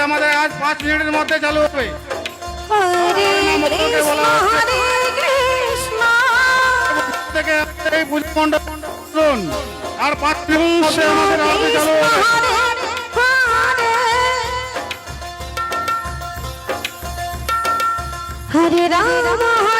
আমাদের আজ পাঁচ মিনিটের মধ্যে চালু হবে। থেকে এই পুজো মণ্ডপ। শুনুন। আর পাঁচ মিনিটের মধ্যে আমাদের আরতি চালু হবে। হরে রাম হরে। রাম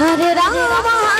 হরে রাম